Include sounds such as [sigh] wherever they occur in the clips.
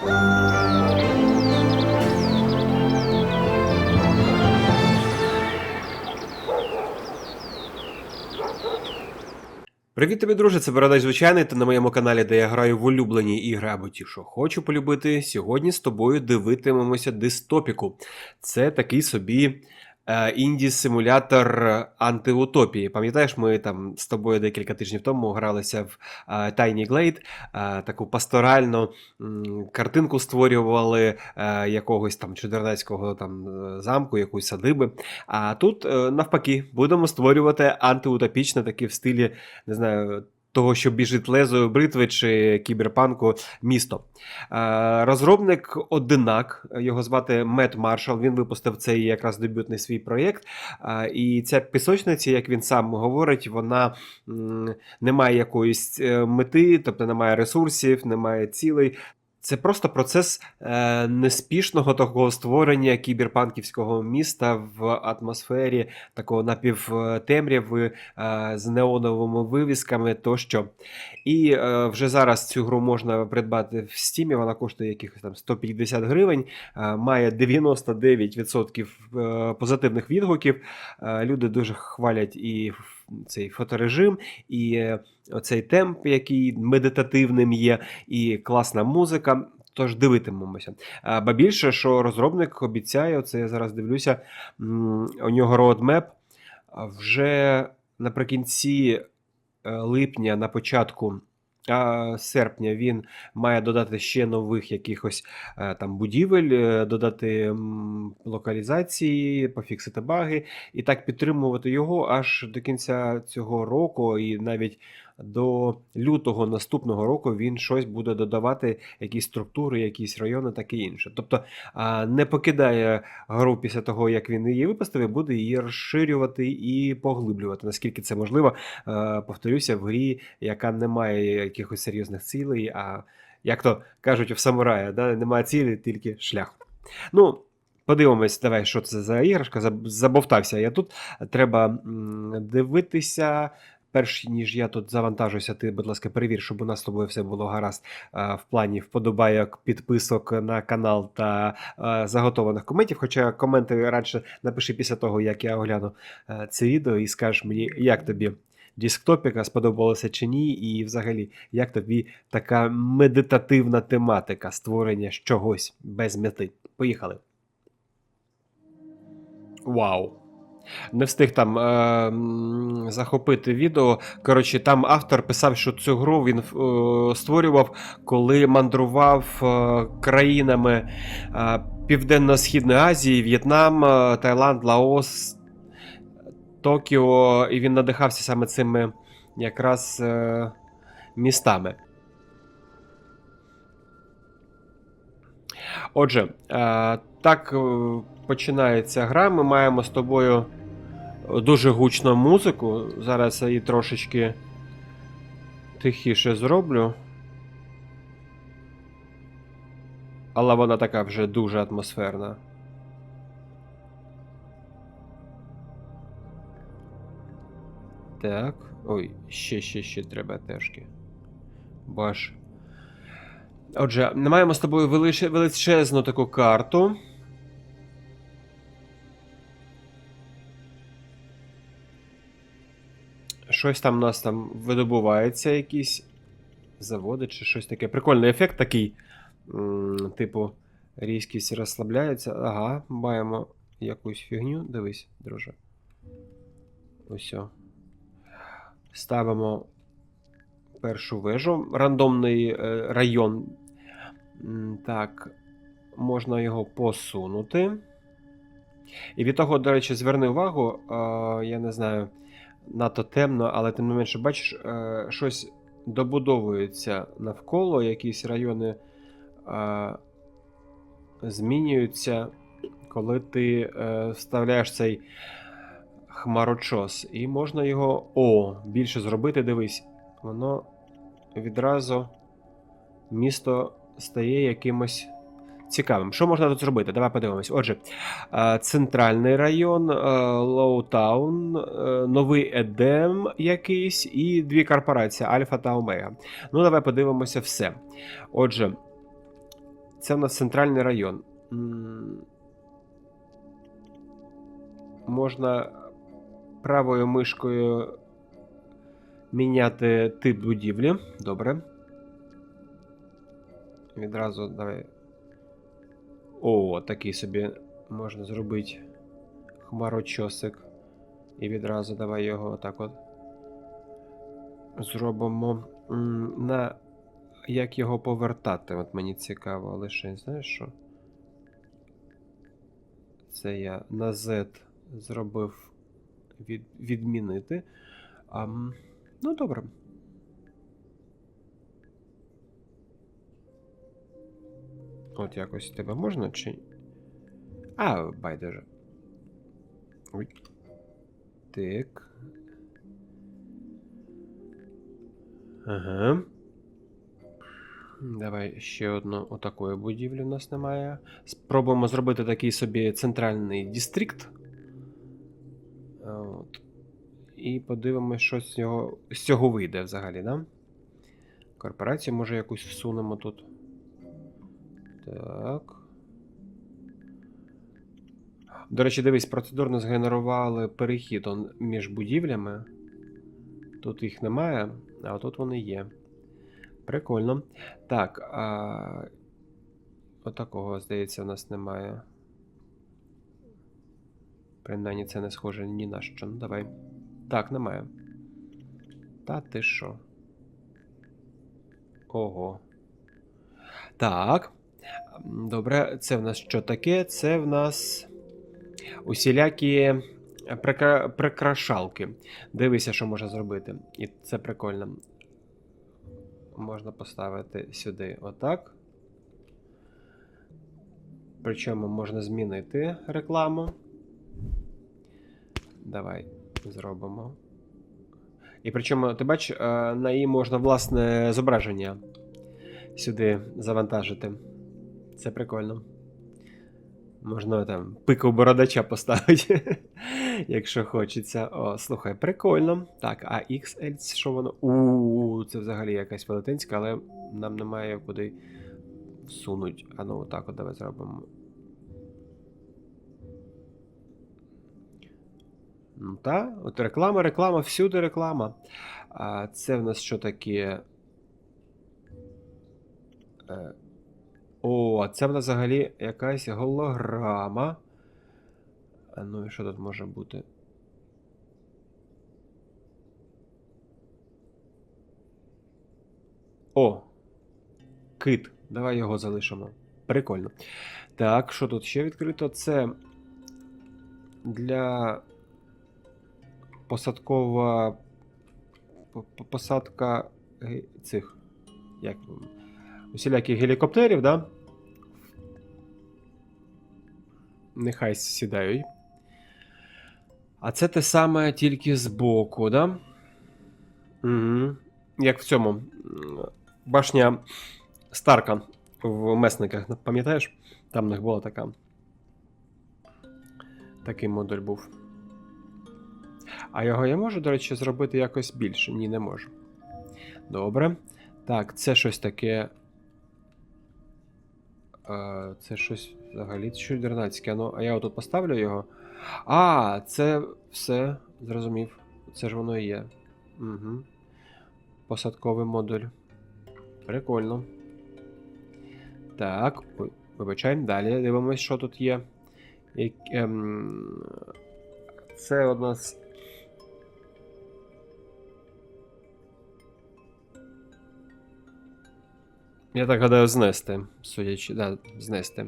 Привіт тобі, друже, це Бородай Звичайний, Ти на моєму каналі, де я граю в улюблені ігри або ті, що хочу полюбити. Сьогодні з тобою дивитимемося дистопіку. Це такий собі інді-симулятор антиутопії. Пам'ятаєш, ми там з тобою декілька тижнів тому гралися в е, Tiny Glade, е, таку пасторальну картинку створювали якогось там чудернацького там замку, якоїсь садиби. А тут е, навпаки будемо створювати антиутопічне таке в стилі, не знаю. Того, що біжить лезою бритви чи кіберпанку місто. Е, розробник одинак, його звати Мет Маршал. Він випустив цей якраз дебютний свій проєкт. Е, і ця пісочниця, як він сам говорить, вона не має якоїсь е, мети, тобто немає ресурсів, немає цілей. Це просто процес е, неспішного такого створення кіберпанківського міста в атмосфері такого напівтемряви е, з неоновими вивісками тощо. І е, вже зараз цю гру можна придбати в стімі, вона коштує якихось там 150 гривень, е, має 99% е, позитивних відгуків. Е, люди дуже хвалять і цей фоторежим, і е, оцей темп, який медитативним є, і класна музика. Тож дивитимемося. Ба більше, що розробник обіцяє, це я зараз дивлюся, у нього roadmap вже наприкінці е, липня, на початку серпня, він має додати ще нових якихось е, там будівель, е, додати локалізації, пофіксити баги, і так підтримувати його аж до кінця цього року, і навіть до лютого наступного року він щось буде додавати, якісь структури, якісь райони, таке інше. Тобто не покидає гру після того, як він її випустив, і буде її розширювати і поглиблювати, наскільки це можливо. Е, Повторюся, в грі, яка не має якихось серйозних цілей, а як то кажуть в самурая, да, немає цілі, тільки шлях. Ну, подивимось, давай, що це за іграшка. Заб- Забовтався я тут. Треба дивитися. Перш ніж я тут завантажуся, ти, будь ласка, перевір, щоб у нас з тобою все було гаразд а, в плані вподобайок, підписок на канал та а, заготованих коментів. Хоча коменти радше напиши після того, як я огляну а, це відео, і скажеш мені, як тобі дисктопіка сподобалося чи ні, і взагалі, як тобі така медитативна тематика створення чогось без мети. Поїхали. Вау! Не встиг там е, захопити відео. Коротше, там автор писав, що цю гру він е, створював, коли мандрував е, країнами е, Південно-Східної Азії, В'єтнам, е, Таїланд, Лаос, Токіо, і він надихався саме цими якраз е, містами. Отже, е, так е, починається гра. Ми маємо з тобою дуже гучну музику. Зараз я її трошечки тихіше зроблю. Але вона така вже дуже атмосферна. Так. Ой, ще, ще, ще треба тежки. Бо аж. Отже, маємо з тобою величезну таку карту. Щось там у нас там видобувається, якісь заводи чи щось таке. Прикольний ефект такий. Типу, різкість розслабляється. Ага, маємо якусь фігню. Дивись, друже. Ось. Ставимо першу вежу. Рандомний е, район. Так, можна його посунути. І від того, до речі, зверни увагу, я не знаю, надто темно, але тим не менше, бачиш, е, щось добудовується навколо, якісь райони е, змінюються, коли ти е, вставляєш цей хмарочос. І можна його о, більше зробити, дивись. Воно відразу місто стає якимось цікавим. Що можна тут зробити? Давай подивимось. Отже, е, центральний район, е, Лоутаун, е, новий Едем якийсь і дві корпорації Альфа та Омега. Ну, давай подивимося все. Отже, Це у нас центральний район. Можна правою мишкою міняти тип будівлі. Добре. Відразу давай. О, такий собі можна зробити хмарочосик. І відразу давай його отак от зробимо. На як його повертати? От мені цікаво, лише знаєш що? Це я на Z зробив від, відмінити. А, ну, добре. От якось тебе можна чи. А, байдуже. Ой. Так. Ага. Давай ще одну отакої будівлі в нас немає. Спробуємо зробити такий собі центральний дистрикт. От. І подивимось, що з цього, з цього вийде взагалі, да? Корпорацію може якусь всунемо тут. Так. До речі, дивись, процедурно згенерували перехід між будівлями. Тут їх немає, а тут вони є. Прикольно. Так, а... отакого, здається, у нас немає. Принаймні це не схоже ні на що. Ну, давай. Так, немає. Та ти що? Ого. Так. Добре, це в нас що таке? Це в нас усілякі прикра... прикрашалки. Дивися, що можна зробити. І це прикольно. Можна поставити сюди отак. Причому можна змінити рекламу. Давай зробимо. І причому, ти бачиш, е, на її можна власне зображення сюди завантажити. Це прикольно. Можна там пику бородача поставити, [laughs] якщо хочеться. О, слухай, прикольно. Так, а XL, що воно? У, це взагалі якась велетенська, але нам немає куди всунуть. А ну, отак от давай зробимо. Ну, та, от реклама, реклама, всюди реклама. А це в нас що таке? О, це в нас взагалі якась голограма. Ну і що тут може бути? О! Кит. Давай його залишимо. Прикольно. Так, що тут ще відкрито? Це для посадкова по- по- посадка цих як усіляких гелікоптерів, да? Нехай сідають. А це те саме тільки збоку, да? Угу. Як в цьому. Башня Старка в месниках, пам'ятаєш? Там в них була така. Такий модуль був. А його я можу, до речі, зробити якось більше? Ні, не можу. Добре. Так, це щось таке. Це щось взагалі чудернацьке. Ну, а я отут поставлю його. А, це все, зрозумів. Це ж воно і є. Угу. Посадковий модуль. Прикольно. Так, вибачаємо. Далі дивимось, що тут є. Ем, це у нас. Я так гадаю, знести, судячи, да, знести.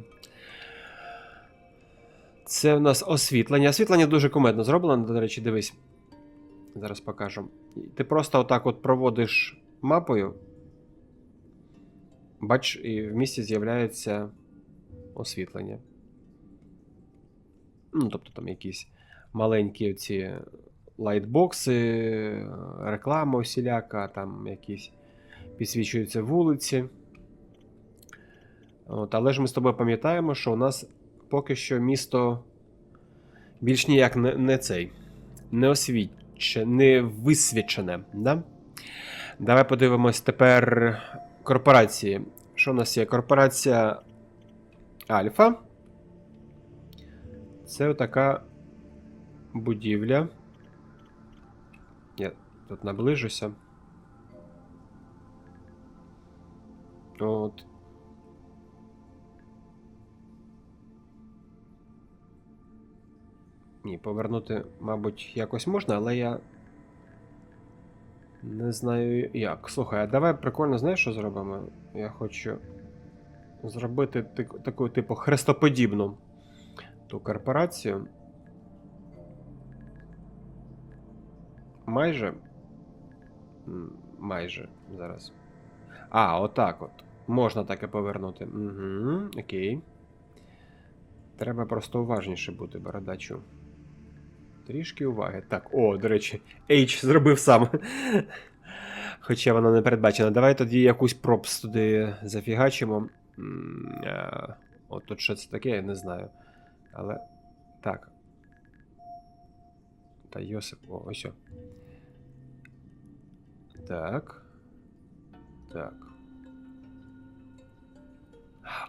Це в нас освітлення. Освітлення дуже кумедно зроблено, до речі, дивись. Зараз покажу. Ти просто отак от проводиш мапою. Бач, і в місті з'являється освітлення. Ну, тобто там якісь маленькі ці лайтбокси, реклама усіляка, там якісь підсвічуються вулиці. От, але ж ми з тобою пам'ятаємо, що у нас поки що місто більш ніяк не, не цей, не освічене, не висвічене. Да? Давай подивимось тепер корпорації. Що у нас є? Корпорація Альфа. Це отака будівля. Я тут наближуся. От. Ні, повернути, мабуть, якось можна, але я. Не знаю як. Слухай, а давай прикольно, знаєш, що зробимо? Я хочу зробити таку, типу, хрестоподібну ту корпорацію. Майже. Майже зараз. А, отак от. Можна таке повернути. Угу, окей. Треба просто уважніше бути, бородачу. Трішки уваги. Так, о, до речі, H зробив сам. Хоча вона не передбачена. Давай тоді якусь пропс туди зафігачимо. От тут що це таке, я не знаю. Але. Так. Та Йосип, о, ось. о. Так. Так.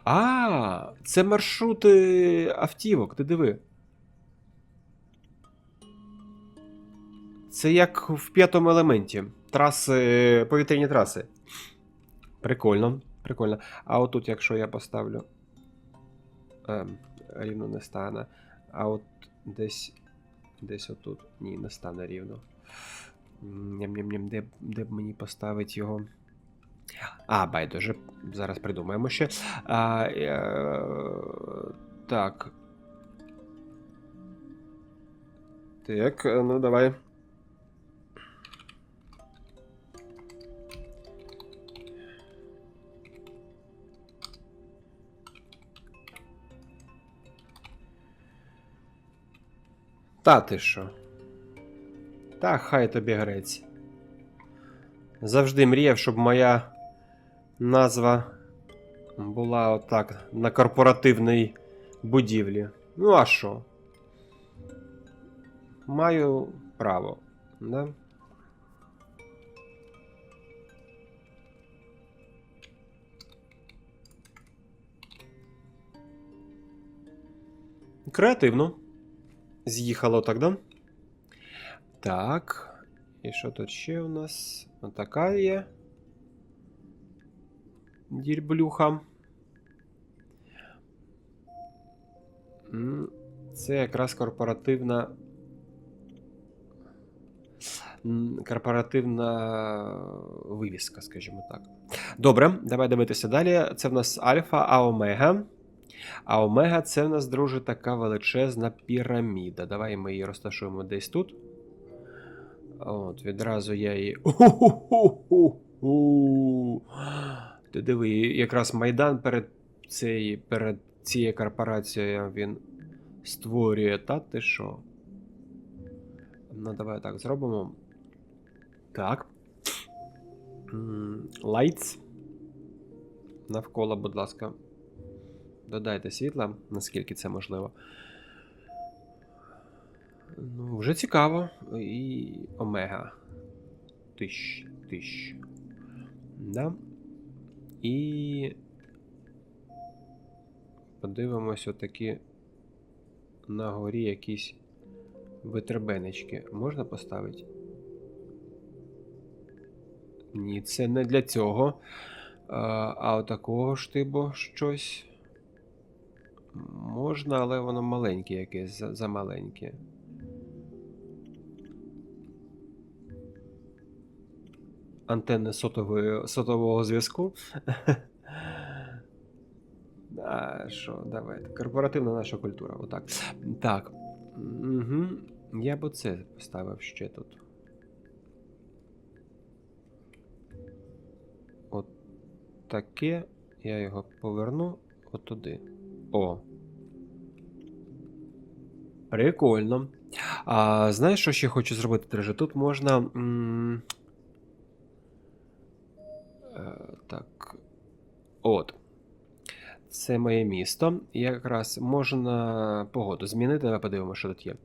А, це маршрути автівок, ти диви. Це як в п'ятому елементі. Траси, повітряні траси. Прикольно, прикольно. А отут, якщо я поставлю. Ем, рівно не стане. А от десь. Десь отут. Ні, не стане рівно. Ням-ням-ням, де, де б мені поставити його? А, байдуже, зараз придумаємо ще. А, е, так. Так, е, ну давай. Та ти що? Та хай тобі грець. Завжди мріяв, щоб моя назва була отак на корпоративній будівлі. Ну, а що? Маю право, да? Креативно. З'їхало так, да? Так. І що тут ще у нас? Отака є. Дірблюха. Це якраз корпоративна. Корпоративна вивіска, скажімо так. Добре, давай дивитися далі. Це в нас альфа, а омега. А омега це в нас, друже, така величезна піраміда. Давай ми її розташуємо десь тут. От, відразу я її. Ти диви, якраз Майдан перед цією, перед цією корпорацією він створює, та ти що? Ну, давай так зробимо. Так. Lights. Навколо, будь ласка. Додайте світла, наскільки це можливо. Ну, вже цікаво. І омега. Тищ, тищ. Да. І. Подивимось отакі на горі якісь витребенечки. Можна поставити? Ні, це не для цього. А, отакого штибу щось. Можна, але воно маленьке якесь, замаленьке. Антенни сотової, сотового зв'язку. [laughs] А, що, давайте. Корпоративна наша культура. Отак. Так. Угу. Я б оце поставив ще тут. От таке. Я його поверну отуди. О. Прикольно. А знаєш, що ще хочу зробити, Треже? Тут можна. М- е, так. От. Це моє місто. Якраз можна погоду змінити. Давай подивимося, що тут є.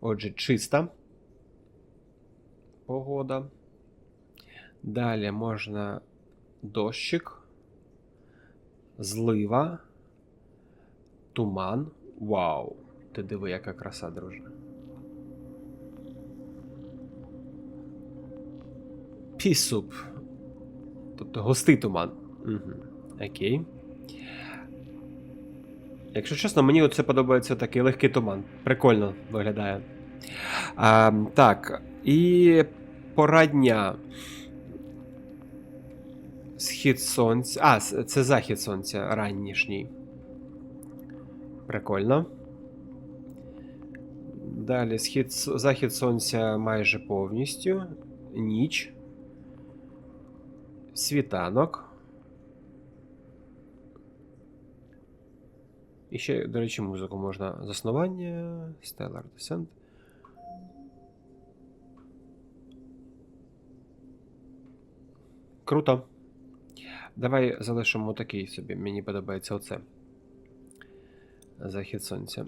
Отже, чиста погода. Далі можна дощик, злива, Туман. Вау. Ти диви, яка краса, друже. Пісуп. Тобто густий туман. Угу. Окей. Якщо чесно, мені оце подобається такий легкий туман. Прикольно виглядає. А, так. І пора дня. Схід сонця. А, це захід сонця ранішній. Прикольно. Далі схід, с- захід сонця майже повністю. Ніч. Світанок. І ще, до речі, музику можна заснування. Stellar Descent. Круто. Давай залишимо такий собі. Мені подобається оце. Захід сонця.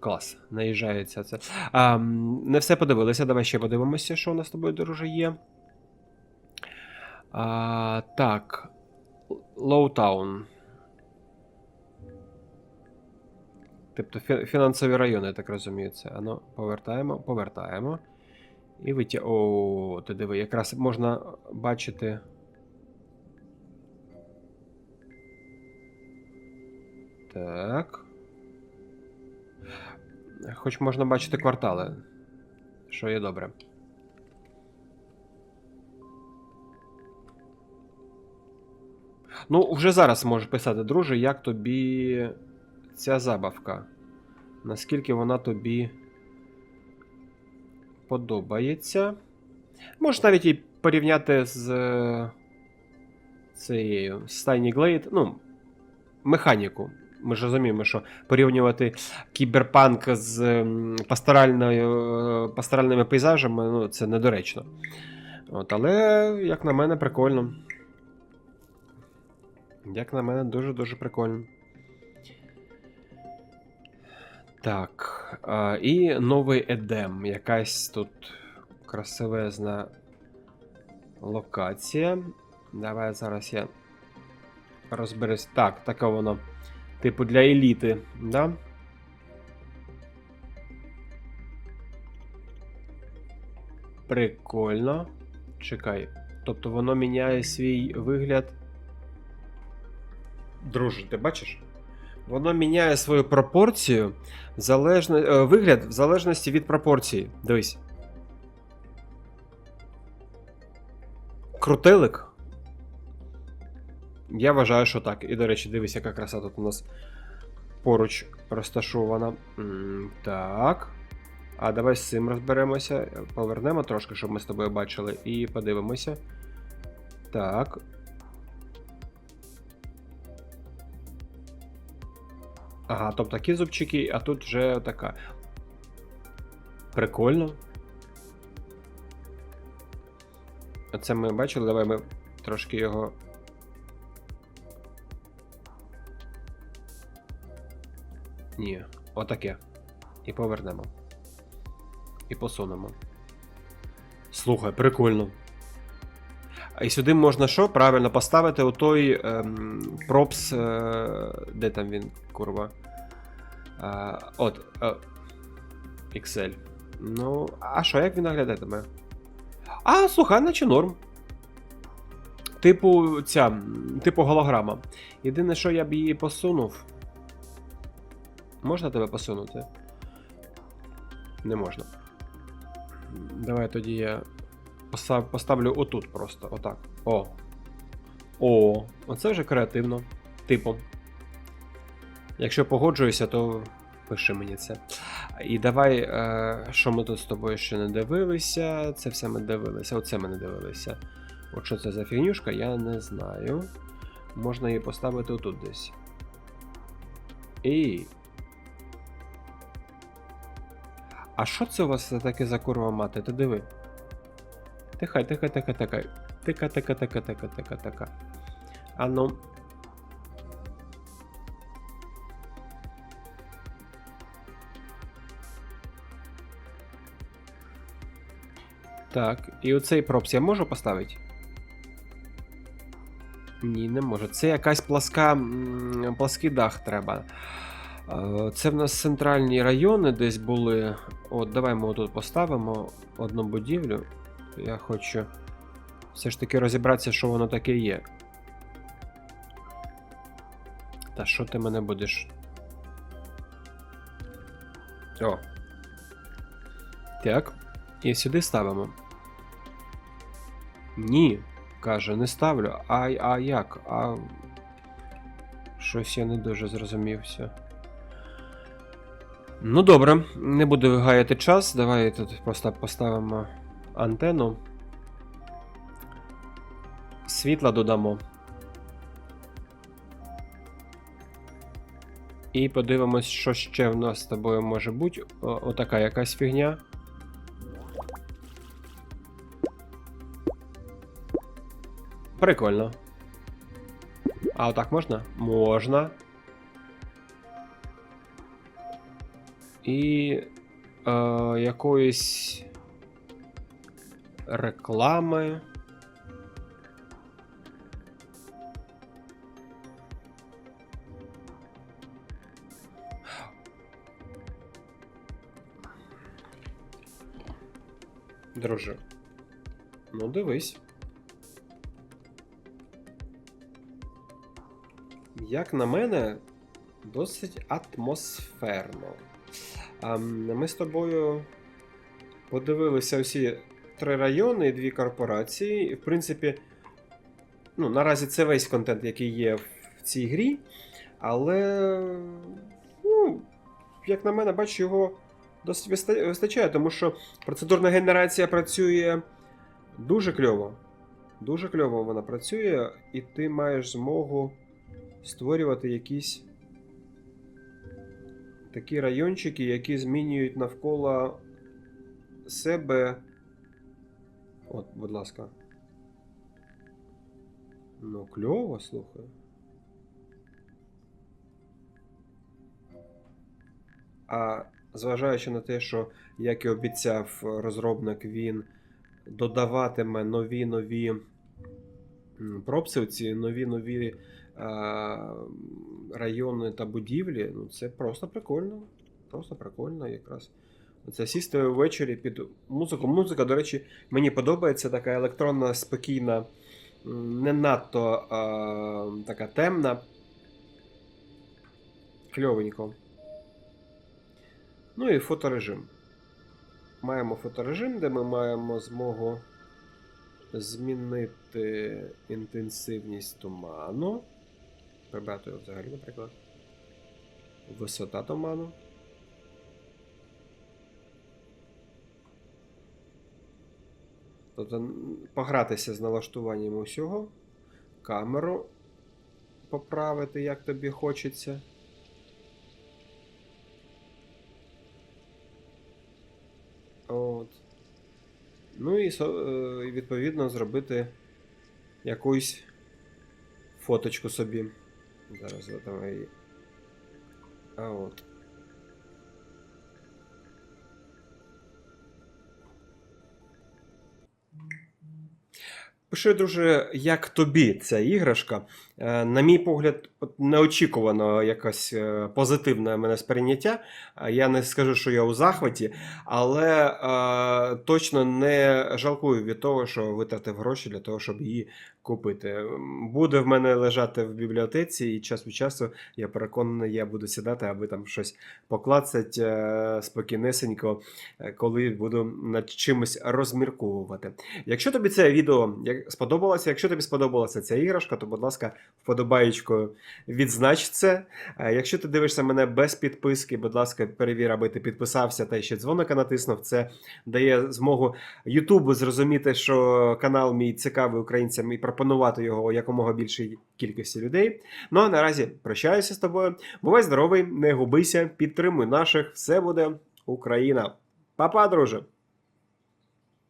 Клас. Наїжджається це. А, не все подивилися. Давай ще подивимося, що у нас з тобою, друже, є. А, так. Лоутаун. Тобто фі- фінансові райони, я так розумію, це. Ану, повертаємо, повертаємо. І витя... О, ти диви, якраз можна бачити. Так. Хоч можна бачити квартали. Що є добре. Ну, вже зараз можеш писати, друже, як тобі ця забавка. Наскільки вона тобі подобається. Можеш навіть її порівняти з е, цією Tiny Glade, ну, механіку. Ми ж розуміємо, що порівнювати кіберпанк з пасторальною, е, пасторальними пейзажами ну, це недоречно. От, але, як на мене, прикольно. Як на мене, дуже-дуже прикольно. Так. А, і новий Едем. Якась тут красивезна локація. Давай зараз я розберусь. Так, таке воно. Типу для еліти, да? Прикольно. Чекай. Тобто воно міняє свій вигляд. Друже, ти бачиш? Воно міняє свою пропорцію, залежно, е, вигляд в залежності від пропорції. Дивись. Крутилик. Я вважаю, що так. І, до речі, дивись, яка краса тут у нас поруч розташована. Так. А давай з цим розберемося. Повернемо трошки, щоб ми з тобою бачили, і подивимося. Так. Ага, тобто такі зубчики, а тут вже така. Прикольно. Оце ми бачили, давай ми трошки його. Ні, отаке. І повернемо. І посунемо. Слухай, прикольно. І сюди можна що? Правильно поставити у той ем, пропс. Е, де там він, курва? Е, от. Е, Excel. Ну, а що, як він наглядатиме? А, слухай, наче норм. Типу, ця. Типу голограма. Єдине, що я б її посунув. Можна тебе посунути? Не можна. Давай тоді я поставлю отут просто. Отак. О. О, оце вже креативно. Типу. Якщо погоджуюся, то пиши мені це. І давай, е, що ми тут з тобою ще не дивилися. Це все ми дивилися. Оце ми не дивилися. От що це за фігнюшка, я не знаю. Можна її поставити отут десь. І. А що це у вас таке за курва мати? Ти диви. Тихай, тихай, тихай, тихай. Тика, тика, тика, тика, тика, тика. А ну. Так, і оцей пропс я можу поставити? Ні, не може. Це якась пласка, плаский дах треба. Це в нас центральні райони десь були. От, давай ми тут поставимо одну будівлю. Я хочу все ж таки розібратися, що воно таке є. Та що ти мене будеш? О. Так. І сюди ставимо. Ні, каже, не ставлю. А, а як? А. Щось я не дуже зрозумівся. Ну добре, не буду гаяти час. Давай тут просто поставимо антенну. Світла додамо. І подивимось, що ще в нас з тобою може бути. О, отака якась фігня. Прикольно. А отак можна? Можна. І е, якоїсь реклами. Друже. Ну, дивись. Як на мене, досить атмосферно. Ми з тобою подивилися всі три райони і дві корпорації. І, в принципі, ну, наразі це весь контент, який є в цій грі. Але, ну, як на мене, бачу, його досить вистачає, тому що процедурна генерація працює дуже кльово. Дуже кльово вона працює, і ти маєш змогу створювати якісь такі райончики, які змінюють навколо себе. От, будь ласка. Ну, кльово, слухай. А зважаючи на те, що, як і обіцяв розробник, він додаватиме нові нові пропси, ці нові нові райони та будівлі, ну це просто прикольно. Просто прикольно якраз. Це сісти ввечері під музику. Музика, до речі, мені подобається така електронна, спокійна, не надто а, така темна. Кльовенько. Ну і фоторежим. Маємо фоторежим, де ми маємо змогу змінити інтенсивність туману. Прибрати взагалі, наприклад. Висота туману. Тобто погратися з налаштуванням усього, камеру поправити, як тобі хочеться. От. Ну і е, відповідно зробити якусь фоточку собі. Зараз давай. її. А от. Пиши, друже, як тобі ця іграшка? Е, На мій погляд, неочікувано якось е, позитивне мене сприйняття. Е, Я не скажу, що я у захваті, але е, точно не жалкую від того, що витратив гроші для того, щоб її купити. Буде в мене лежати в бібліотеці, і час від часу я переконаний, я буду сідати, аби там щось поклацать е, спокійнесенько, коли буду над чимось розмірковувати. Якщо тобі це відео сподобалося, якщо тобі сподобалася ця іграшка, то, будь ласка, вподобаєчкою відзнач. Е, Якщо ти дивишся мене без підписки, будь ласка, перевір, аби ти підписався та ще дзвоника натиснув. Це дає змогу Ютубу зрозуміти, що канал мій цікавий українцям і пропонувати його якомога більшій кількості людей. Ну а наразі прощаюся з тобою. Бувай здоровий, не губися, підтримуй наших. Все буде Україна. Па-па, друже!